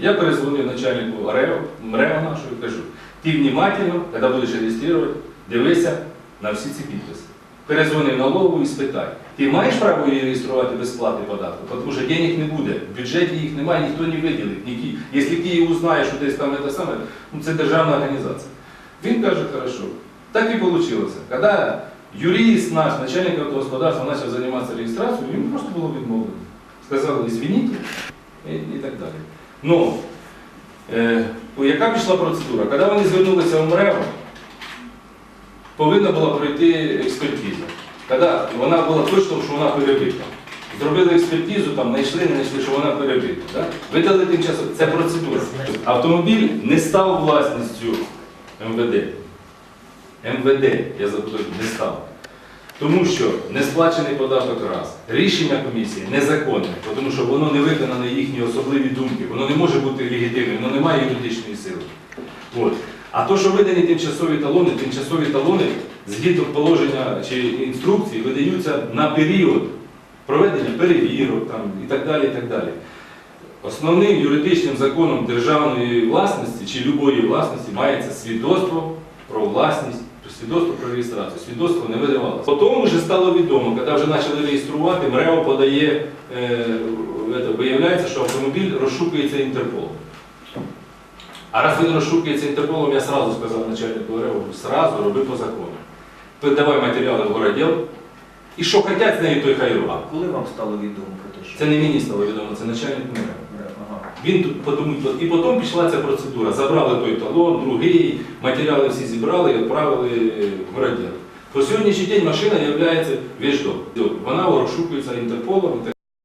Я перезвонив начальнику РЕО, МРЕО нашого і кажу, ти внимательно, коли будеш реєструвати, дивися на всі ці підписи. Перезвонив налогову і спитай, ти маєш право її реєструвати без сплати податку? Тому що денег не буде, в бюджеті їх немає, ніхто не виділить. Ні Ки- Якщо Київ узнає, що десь там це саме, ну це державна організація. Він каже, хорошо. Так і вийшло. Коли юрист наш, начальник автогосподарства, почав займатися реєстрацією, йому просто було відмовлено. Сказали, извините, і, і так далі. Ну, е, яка пішла процедура? Коли вони звернулися в МРЕО, повинна була пройти експертиза. Коли вона була точно, що вона перебита. Зробили експертизу, там знайшли, не знайшли, що вона перебита. Да? Видали тимчасово. Це процедура. Автомобіль не став власністю МВД. МВД, я забуду, не став. Тому що не сплачений податок раз. Рішення комісії незаконне, тому що воно не виконано їхні особливі думки, воно не може бути легітимним, воно не має юридичної сили. От. А то, що видані тимчасові талони, тимчасові талони згідно положення чи інструкції видаються на період проведення перевірок там, і так далі. І так далі. Основним юридичним законом державної власності чи любої власності мається свідоцтво про власність, свідоцтво про реєстрацію. Свідоцтво не видавалося. Потім вже стало відомо, коли вже почали реєструвати, МРЕО подає, е, это, виявляється, що автомобіль розшукується Інтерполом. А раз він розшукується Інтерполом, я сразу сказав начальнику МРЕО, сразу роби по закону. Передавай матеріали в городіл, і що хотять з нею, то й хай роблять. А коли вам стало відомо про те, що Це не мені стало відомо, це начальник МРЕО. Він тут подумав, і потім пішла ця процедура. Забрали той талон, другий, матеріали всі зібрали і відправили в радіо. По сьогоднішній день машина є віждом. Вона розшукується Інтерполом.